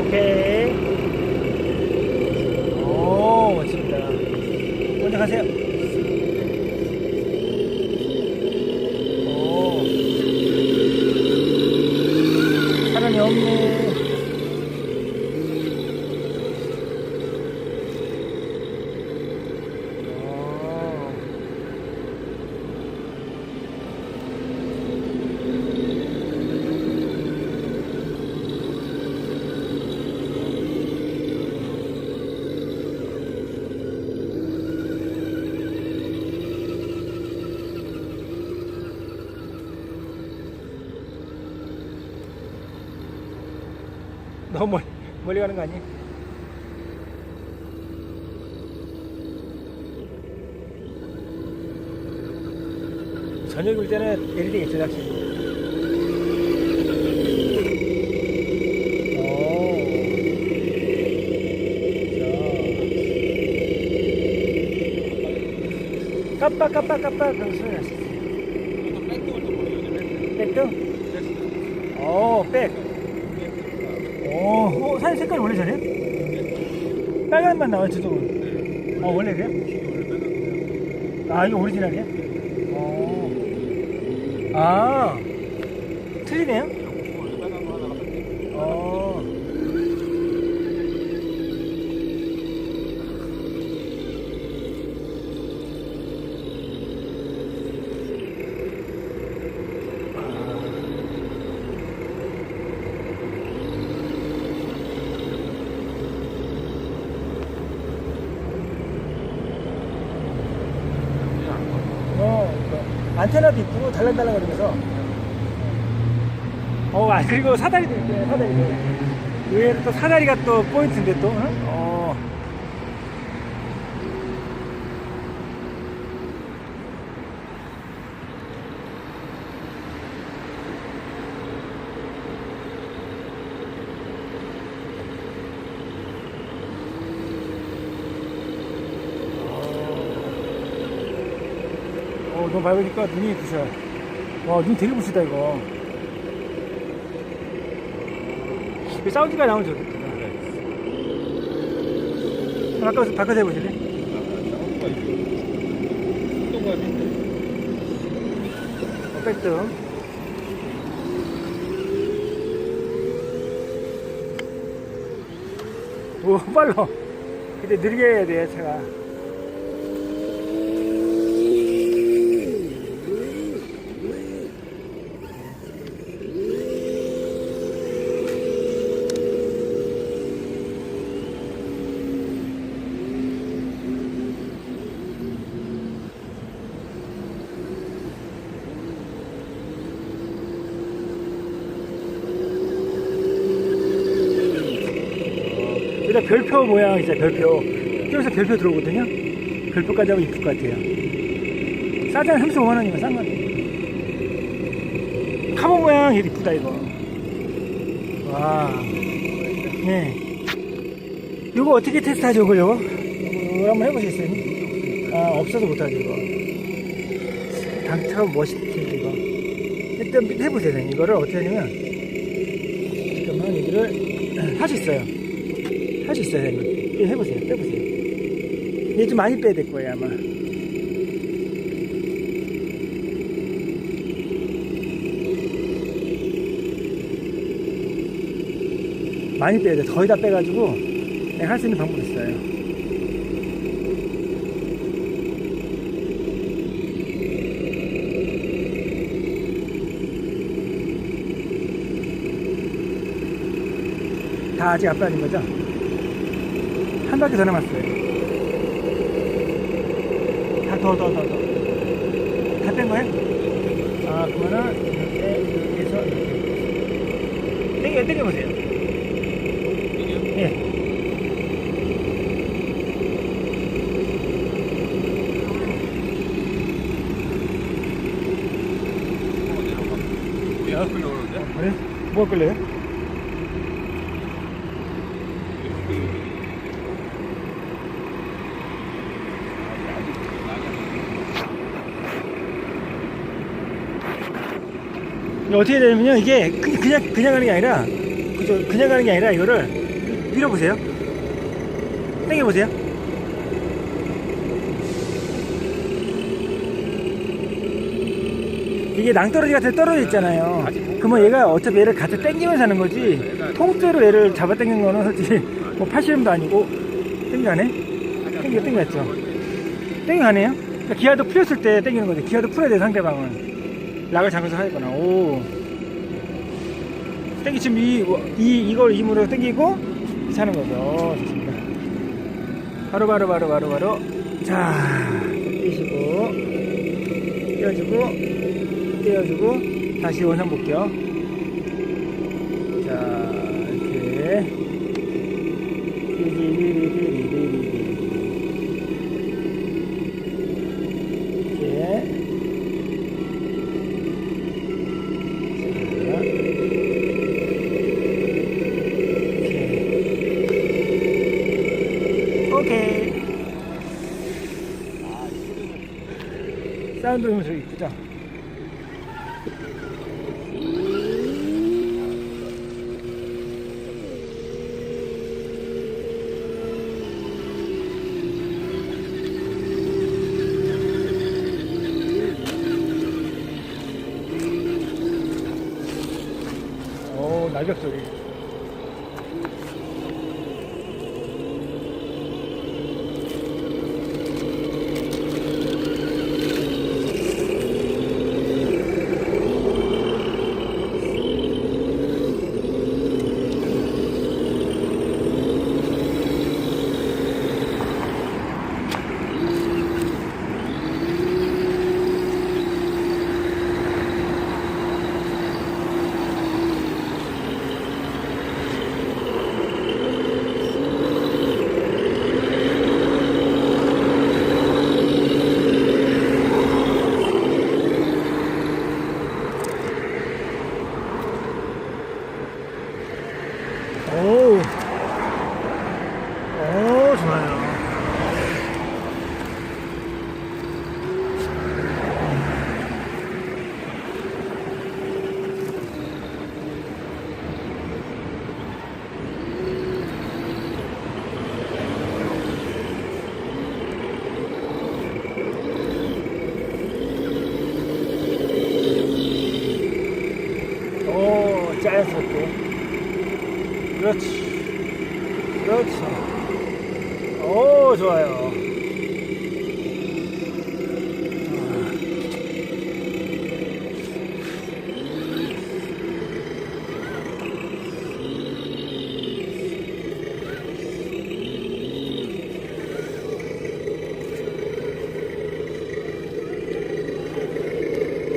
오케이. 오, 멋집니다. 먼저 가세요. 오. 사람이 없네. 오. 너무 멀리, 멀리 가는 거 아니야? 저녁 올 때는 확실히. 오. 자. 깜빡 깜빡 깜빡 소리 났었어. 백등? 오, 백. 오, 어, 사진 색깔이 원래 저래요? 빨간만 나와요, 저쪽은. 어, 원래 그래요? 아, 이거 오리지널이야? 어. 아, 틀리네요? 어. 어, 그 안테나도 이쁘고 달랑달랑거리면서. 어, 아, 그리고 사다리도 있네, 사다리도. 의외로 또 사다리가 또 포인트인데 또, 응? 어. 어, 너무 밝으니까 눈이 부셔. 와, 눈 되게 부시다, 이거. 그 사우디가 나오면 좋겠다. 바꿔서, 바꿔서 해보실래? 어, 백등. 오, 빨라. 근데 느리게 해야 돼, 차가. 여기다 별표 모양 있잖아 별표. 저기서 별표 들어오거든요. 별표까지 하면 이쁠 것 같아요. 싸잖아 35만원이면 싼거. 카본 모양 이거 이쁘다 이거. 와 네. 이거 어떻게 테스트하죠 이거 요거? 이거 한번 해보시겠어요? 아 없어서 못하죠 이거. 당차 멋있게 이거. 일단 해보세요. 이거를 어떻게 하냐면 잠깐만 여기를 할 수 있어요 할 수 있어요, 형님. 이거 해보세요. 빼보세요. 이게 좀 많이 빼야 될 거예요, 아마. 많이 빼야 돼. 거의 다 빼가지고, 할 수 있는 방법이 있어요. 다 아직 안 빠진 거죠? 한 바퀴 더 남았어요. 다 더, 더, 더, 더. 다 뺀 거예요? 아, 그러면은, 이렇게, 여기서, 이렇게. 땡겨, 땡겨보세요. 예. 야, 끌려 오는데? 그래? 뭐가 끌려 어떻게 되냐면요, 이게 그- 그냥, 그냥 가는 게 아니라, 그죠? 그냥 가는 게 아니라 이거를 밀어보세요. 당겨보세요. 이게 낭떠러지 같은 데 떨어져 있잖아요. 그러면 얘가 어차피 얘를 같이 당기면서 하는 거지. 통째로 얘를 잡아 당긴 거는 솔직히 뭐 팔씨름도 아니고 당겨가네? 당겨, 당겼죠. 당겨가네요? 그러니까 기아도 풀렸을 때 당기는 거지. 기아도 풀어야 돼, 상대방은. 락을 잡면서 하거나. 오. 땡기 지금 이, 이 이걸 힘으로 당기고 차는 거죠. 좋습니다. 바로 바로 바로 바로 바로 자 떼시고 떼어주고 떼어주고 다시 원상 볼게요. 자 이렇게 리리리리리 다른 동영 저기 있자. 오, 낙엽 소리. 자연스럽게. 그렇지. 그렇지. 오, 좋아요.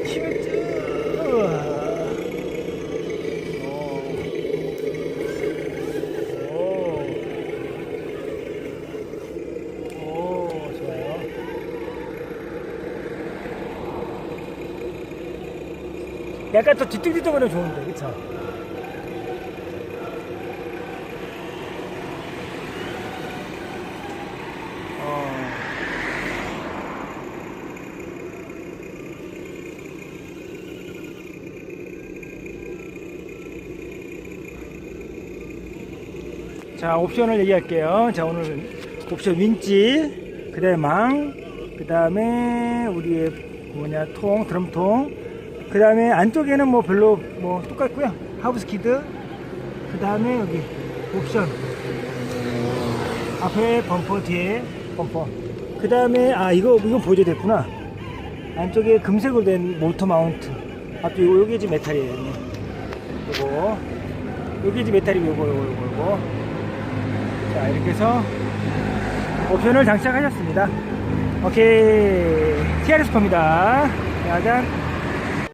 힘을 쭉. 오. 오, 좋아요. 약간 더 뒤뚱뒤뚱하면 좋은데, 그쵸? 어. 자, 옵션을 얘기할게요. 자, 오늘 옵션 윈치, 그 다음에 망, 그 다음에 우리의 뭐냐, 통, 드럼통, 그 다음에 안쪽에는 뭐 별로 뭐 똑같고요. 하우스 키드, 그 다음에 여기 옵션. 앞에 범퍼, 뒤에 범퍼. 그 다음에, 아, 이거, 이거 보여줘야 됐구나. 안쪽에 금색으로 된 모터 마운트. 앞에 요거, 요게 지금 메탈이에요. 요거. 요게 지금 메탈이고, 요거, 요거, 요거, 요거. 자, 이렇게 해서 옵션을 장착하셨습니다. 오케이. TRS 겁니다. 야간.